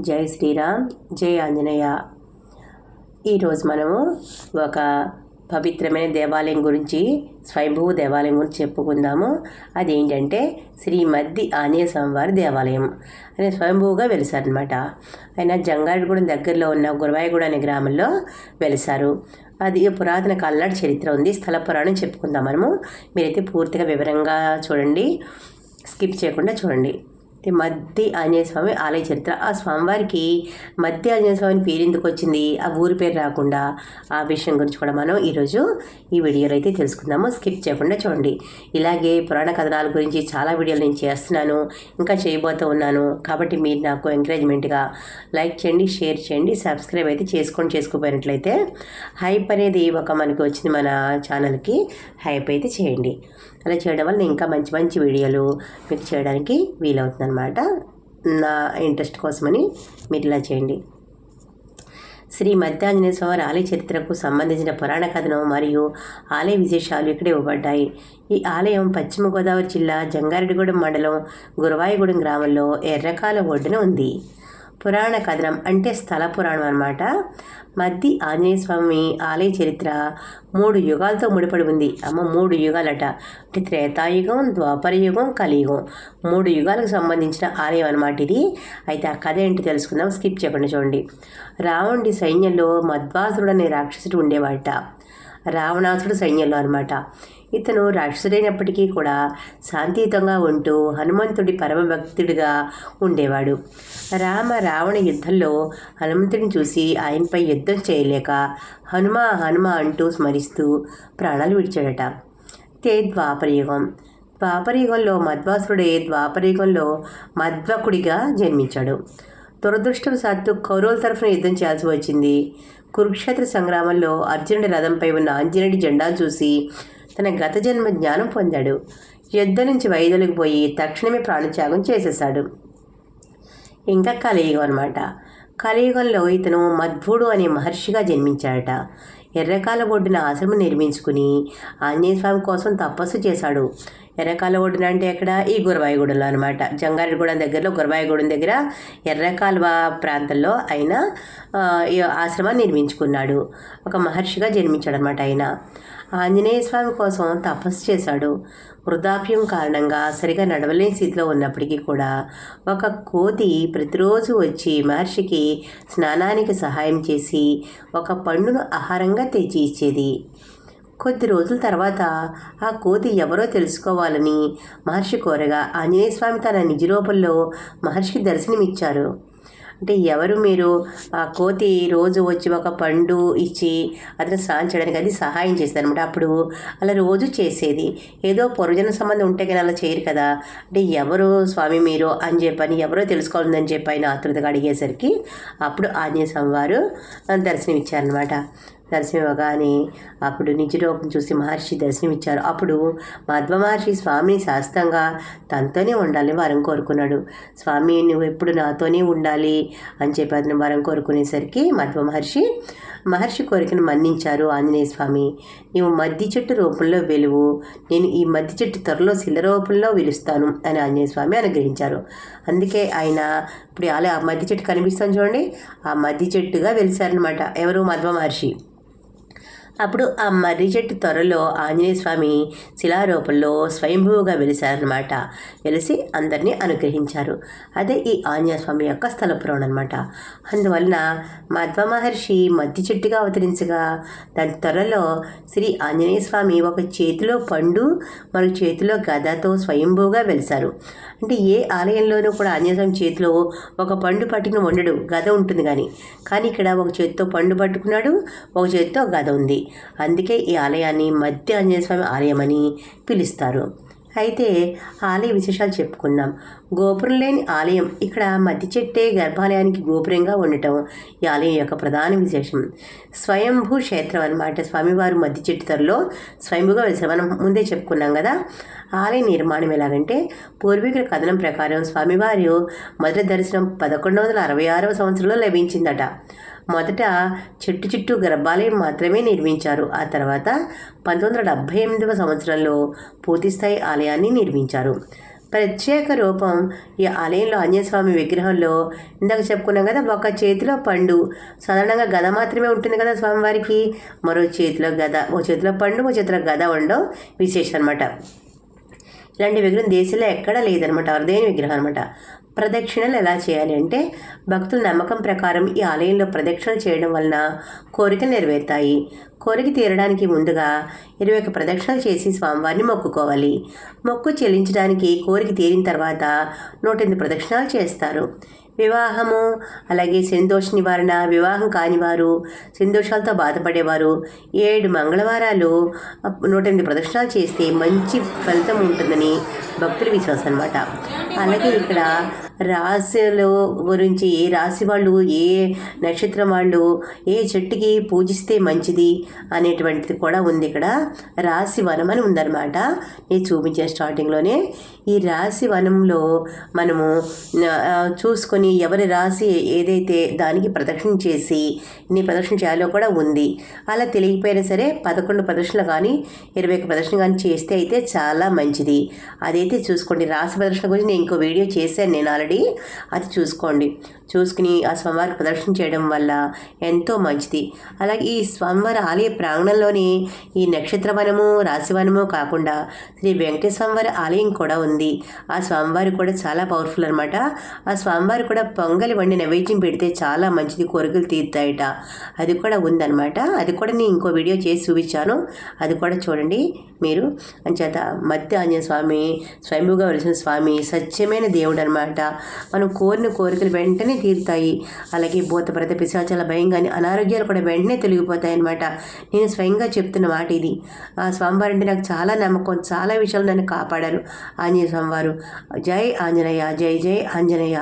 జై శ్రీరామ్ జై ఆంజనేయ. ఈరోజు మనము ఒక పవిత్రమైన దేవాలయం గురించి స్వయంభూ దేవాలయం గురించి చెప్పుకుందాము. అదేంటంటే శ్రీ మద్ది ఆంజనేయ స్వామివారి దేవాలయం. ఆయన స్వయంభూగా వెలిసారనమాట ఆయన జంగారెడ్డిగూడెం దగ్గరలో ఉన్న గురవాయగూడ అనే గ్రామంలో వెలిసారు. అది పురాతన కాలనాటి చరిత్ర ఉంది. స్థల పురాణం చెప్పుకుందాం మనము. మీరైతే పూర్తిగా వివరంగా చూడండి. స్కిప్ చేయకుండా చూడండి. మద్ది ఆంజనేయ స్వామి ఆలయ చరిత్ర. ఆ స్వామివారికి మద్ది ఆంజనేయ స్వామిని పేరు ఎందుకు వచ్చింది? ఆ ఊరి పేరు రాకుండా ఆ విషయం గురించి కూడా మనం ఈరోజు ఈ వీడియోలో అయితే తెలుసుకుందాము. స్కిప్ చేయకుండా చూడండి. ఇలాగే పురాణ కథనాల గురించి చాలా వీడియోలు నేను చేస్తున్నాను. ఇంకా చేయబోతూ ఉన్నాను. కాబట్టి మీరు నాకు ఎంకరేజ్మెంట్గా లైక్ చేయండి షేర్ చేయండి సబ్స్క్రైబ్ అయితే చేసుకొని చేసుకోపోయినట్లయితే హైప్ అనేది ఒక మనకి వచ్చింది మన ఛానల్కి. హైప్ అయితే చేయండి. అలా చేయడం వల్ల ఇంకా మంచి మంచి వీడియోలు మీకు చేయడానికి వీలవుతున్నాను అనమాట నా ఇంట్రెస్ట్ కోసమని మీరు ఇలా చేయండి. శ్రీ మధ్యాంజనేయ స్వామి ఆలయ చరిత్రకు సంబంధించిన పురాణ కథనం మరియు ఆలయ విశేషాలు ఇక్కడ ఇవ్వబడ్డాయి. ఈ ఆలయం పశ్చిమ గోదావరి జిల్లా జంగారెడ్డిగూడెం మండలం గురవాయిగూడెం గ్రామంలో ఎర్రకాల ఒడ్డున ఉంది. పురాణ కథనం అంటే స్థల పురాణం అనమాట మద్ది ఆంజనేయ స్వామి ఆలయ చరిత్ర మూడు యుగాలతో ముడిపడి ఉంది. అమ్మ మూడు యుగాలట. అంటే త్రేతాయుగం ద్వాపరయుగం కలియుగం. మూడు యుగాలకు సంబంధించిన ఆలయం అనమాట ఇది. అయితే ఆ కథ ఏంటి తెలుసుకుందాం. స్కిప్ చేయకుండా చూడండి. రావణుడి సైన్యంలో మధ్వాసురుడు అనే రాక్షసుడు ఉండేవాట. రావణాసుడు సైన్యంలో అనమాట ఇతను రాక్షసుడైనప్పటికీ కూడా శాంతియుతంగా ఉంటూ హనుమంతుడి పరమభక్తుడిగా ఉండేవాడు. రామ రావణ యుద్ధంలో హనుమంతుడిని చూసి ఆయనపై యుద్ధం చేయలేక హనుమ హనుమ అంటూ స్మరిస్తూ ప్రాణాలు విడిచాడట. తే ద్వాపరయుగం. ద్వాపరయుగంలో మధ్వాసుడే ద్వాపరయుగంలో మధ్వకుడిగా జన్మించాడు. దురదృష్టవశాత్తు కౌరవుల తరఫున యుద్ధం చేయాల్సి వచ్చింది. కురుక్షేత్ర సంగ్రామంలో అర్జునుడి రథంపై ఉన్న ఆంజనేయుడి జెండా చూసి తన గత జన్మ జ్ఞానం పొందాడు. యుద్ధం నుంచి వైదొలిగిపోయి తక్షణమే ప్రాణత్యాగం చేసేశాడు. ఇంకా కలియుగం అనమాట కలియుగంలో ఇతను మధ్వుడు అనే మహర్షిగా జన్మించాడట. ఎర్రకాల ఒడ్డున ఆశ్రమం నిర్మించుకుని ఆంజనేయ స్వామి కోసం తపస్సు చేశాడు. ఎర్రకాల ఒడ్డున అంటే ఎక్కడ? ఈ గురవాయిగూడెంలో అనమాట జంగారెడ్డిగూడెం దగ్గరలో గురవాయిగూడెం దగ్గర ఎర్రకాలువ ప్రాంతంలో ఆయన ఆశ్రమాన్ని నిర్మించుకున్నాడు. ఒక మహర్షిగా జన్మించాడు అనమాట ఆయన. ఆంజనేయ స్వామి కోసం తపస్సు చేశాడు. వృద్ధాప్యం కారణంగా సరిగా నడవలేని స్థితిలో ఉన్నప్పటికీ కూడా ఒక కోతి ప్రతిరోజు వచ్చి మహర్షికి స్నానానికి సహాయం చేసి ఒక పండును ఆహారంగా తెచ్చి ఇచ్చేది కొద్ది రోజుల తర్వాత ఆ కోతి ఎవరో తెలుసుకోవాలని మహర్షి కోరగా ఆంజనేయ స్వామి తన నిజ రూపంలో మహర్షికి దర్శనమిచ్చారు. అంటే ఎవరు మీరు? ఆ కోతి రోజు వచ్చి ఒక పండు ఇచ్చి అతను స్నానం చేయడానికి అది సహాయం చేస్తుంది అనమాట అప్పుడు అలా రోజు చేసేది. ఏదో పొరజన సంబంధం ఉంటే కానీ అలా చేయరు కదా. అంటే ఎవరు స్వామి మీరు అని చెప్పని ఎవరో తెలుసుకోవాలని చెప్పి ఆయన ఆతృతగా అడిగేసరికి అప్పుడు ఆంజనేయ స్వామి వారు దర్శనం ఇచ్చారనమాట దర్శనమివ్వగానే అప్పుడు నిజరూపం చూసి మహర్షి దర్శనమిచ్చారు. అప్పుడు మధ్వ మహర్షి స్వామిని శాస్త్రంగా తనతోనే ఉండాలి వరం కోరుకున్నాడు. స్వామి నువ్వు ఎప్పుడు నాతోనే ఉండాలి అని చెప్పి అతను వరం కోరుకునేసరికి మధ్వ మహర్షి మహర్షి కోరికను మన్నించారు ఆంజనేయ స్వామి. నీవు మద్ది చెట్టు రూపంలో వెలువు నేను ఈ మద్ది చెట్టు త్వరలో శిల రూపంలో వెలుస్తాను అని ఆంజనేయ స్వామి అనుగ్రహించారు. అందుకే ఆయన ఇప్పుడు అలా ఆ మద్ది చెట్టు కనిపిస్తాను చూడండి ఆ మద్ది చెట్టుగా వెలిశారనమాట ఎవరు? మధ్వ మహర్షి. అప్పుడు ఆ మర్రి చెట్టు త్వరలో ఆంజనేయ స్వామి శిలారూపంలో స్వయంభూగా వెలిశారనమాట వెలిసి అందరినీ అనుగ్రహించారు. అదే ఈ ఆంజనేయ స్వామి యొక్క స్థల పురాణం అనమాట అందువలన మధ్వ మహర్షి మధ్య చెట్టుగా అవతరించగా దాని త్వరలో శ్రీ ఆంజనేయ స్వామి ఒక చేతిలో పండు మరొక చేతిలో గదతో స్వయంభూగా వెలిశారు. అంటే ఏ ఆలయంలోనూ కూడా ఆంజనేయ స్వామి చేతిలో ఒక పండు పట్టుకుని ఉండడు గద ఉంటుంది కానీ. కానీ ఇక్కడ ఒక చేతితో పండు పట్టుకున్నాడు ఒక చేతితో గద ఉంది. అందుకే ఈ ఆలయాన్ని మధ్య ఆంజనేయ స్వామి ఆలయం అని పిలుస్తారు. అయితే ఆలయ విశేషాలు చెప్పుకుందాం గోపురం లేని ఆలయం ఇక్కడ మధ్య చెట్టే గర్భాలయానికి గోపురంగా ఉండటం ఈ ఆలయం యొక్క ప్రధాన విశేషం. స్వయంభూ క్షేత్రం అనమాట స్వామివారు మధ్య చెట్టు త్వరలో స్వయంభూగా వెలిసారు మనం ముందే చెప్పుకున్నాం కదా. ఆలయ నిర్మాణం ఎలాగంటే పూర్వీకుల కథనం ప్రకారం స్వామివారు మొదటి దర్శనం పదకొండు వందల అరవై ఆరవ సంవత్సరంలో లభించిందట. మొదట చెట్టు చుట్టూ గర్భాలయం మాత్రమే నిర్మించారు. ఆ తర్వాత పంతొమ్మిది వందల డెబ్భై ఎనిమిదవ సంవత్సరంలో పూర్తిస్థాయి ఆలయాన్ని నిర్మించారు. ప్రత్యేక రూపం ఈ ఆలయంలో ఆంజనేయ స్వామి విగ్రహంలో ఇందాక చెప్పుకున్నాం కదా ఒక చేతిలో పండు సాధారణంగా గద మాత్రమే ఉంటుంది కదా స్వామివారికి. మరో చేతిలో గద ఓ చేతిలో పండు ఓ చేతిలో గద ఉండడం విశేషం అనమాట ఇలాంటి విగ్రహం దేశంలో ఎక్కడా లేదనమాట అరుదైన విగ్రహం అనమాట ప్రదక్షిణలు ఎలా చేయాలి అంటే భక్తుల నమ్మకం ప్రకారం ఈ ఆలయంలో ప్రదక్షిణలు చేయడం వలన కోరికలు నెరవేరుతాయి. కోరిక తీరడానికి ముందుగా ఇరవై ఒక ప్రదక్షిణలు చేసి స్వామివారిని మొక్కుకోవాలి. మొక్కు చెల్లించడానికి కోరిక తీరిన తర్వాత నూట ఎనిమిది ప్రదక్షిణాలు చేస్తారు. వివాహము. అలాగే సంతోష నివారణ వివాహం కానివారు సంతోషాలతో బాధపడేవారు. ఏడు మంగళవారాలు నూట ఎనిమిది ప్రదక్షిణాలు చేస్తే మంచి ఫలితం ఉంటుందని భక్తుల విశ్వాసం అనమాట అలాగే ఇక్కడ రాశుల గురించి ఏ రాశి వాళ్ళు ఏ నక్షత్రం వాళ్ళు ఏ చెట్టుకి పూజిస్తే మంచిది అనేటువంటిది కూడా ఉంది ఇక్కడ. రాశి వనం అని ఉందన్నమాట. నేను చూపించిన స్టార్టింగ్లోనే ఈ రాశి వనంలో మనము చూసుకొని ఎవరి రాశి ఏదైతే దానికి ప్రదక్షిణ చేసి నీ ప్రదక్షిణ చేయాలో కూడా ఉంది. అలా తెలియకపోయినా సరే పదకొండు ప్రదర్శనలు కానీ ఇరవై ఒక ప్రదర్శన కానీ చేస్తే అయితే చాలా మంచిది. అదైతే చూసుకోండి. రాశి ప్రదర్శన గురించి నేను ఇంకో వీడియో చేశాను. నేను ఆల్రెడీ అది చూసుకోండి. చూసుకుని ఆ స్వామివారికి ప్రదర్శన చేయడం వల్ల ఎంతో మంచిది. అలాగే ఈ స్వామివారి ఆలయ ప్రాంగణంలోని ఈ నక్షత్రవనము రాశివనము కాకుండా శ్రీ వెంకటేశ్వరవారి ఆలయం కూడా ఉంది. ఆ స్వామివారి కూడా చాలా పవర్ఫుల్ అనమాట ఆ స్వామివారి కూడా పొంగలి వండి నైవేద్యం పెడితే చాలా మంచిది కోరికలు తీర్తాయట. అది కూడా ఉందన్నమాట. అది కూడా నేను ఇంకో వీడియో చేసి చూపించాను. అది కూడా చూడండి మీరు. అంచేత మధ్య ఆంజనేయ స్వామి స్వయంభూగా వెలిసిన స్వామి సత్యమైన దేవుడు అనమాట మనం కోరిన కోరికలు వెంటనే తీరుతాయి. అలాగే భూతప్రత పిశాచాల భయం కానీ అనారోగ్యాలు కూడా వెంటనే తొలగిపోతాయి అనమాట నేను స్వయంగా చెప్తున్న మాట ఇది. ఆ స్వామివారు అంటే నాకు చాలా నమ్మకం చాలా విషయాలు నన్ను కాపాడారు. ఆంజనేయ స్వామివారు. జై ఆంజనేయ జై జై ఆంజనేయ.